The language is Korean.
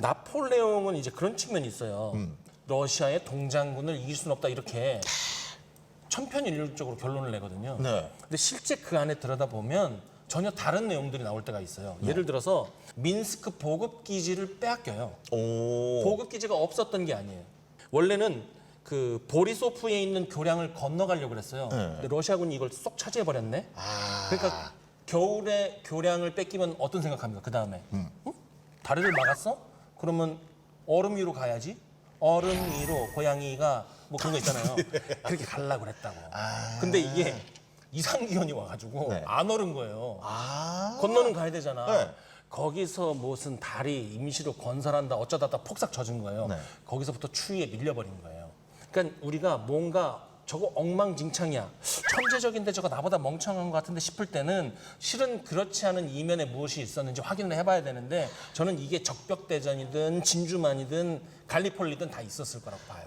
나폴레옹은 이제 그런 측면이 있어요. 러시아의 동장군을 이길 수는 없다 이렇게 천편일률적으로 결론을 내거든요. 네. 근데 실제 그 안에 들여다 보면 전혀 다른 내용들이 나올 때가 있어요. 예를 들어서 민스크 보급 기지를 빼앗겨요. 오. 보급 기지가 없었던 게 아니에요. 원래는 그 보리소프에 있는 교량을 건너가려고 그랬어요. 근데 러시아군이 이걸 쏙 차지해 버렸네. 아. 그러니까 겨울에 교량을 뺏기면 어떤 생각합니까? 그 다음에 다리를 막았어? 그러면 얼음 위로 가야지. 얼음 위로 고양이가 뭐 그런 거 있잖아요. 그렇게 가려고 그랬다고. 근데 이게 이상 기온이 와가지고 네. 안 얼은 거예요. 아. 건너는 가야 되잖아. 네. 거기서 무슨 다리 임시로 건설한다 어쩌다 다 폭삭 젖은 거예요. 네. 거기서부터 추위에 밀려버린 거예요. 그러니까 우리가 뭔가 저거 엉망진창이야. 천재적인데 저거 나보다 멍청한 것 같은데 싶을 때는 실은 그렇지 않은 이면에 무엇이 있었는지 확인을 해봐야 되는데 저는 이게 적벽대전이든 진주만이든 갈리폴리든 다 있었을 거라고 봐요.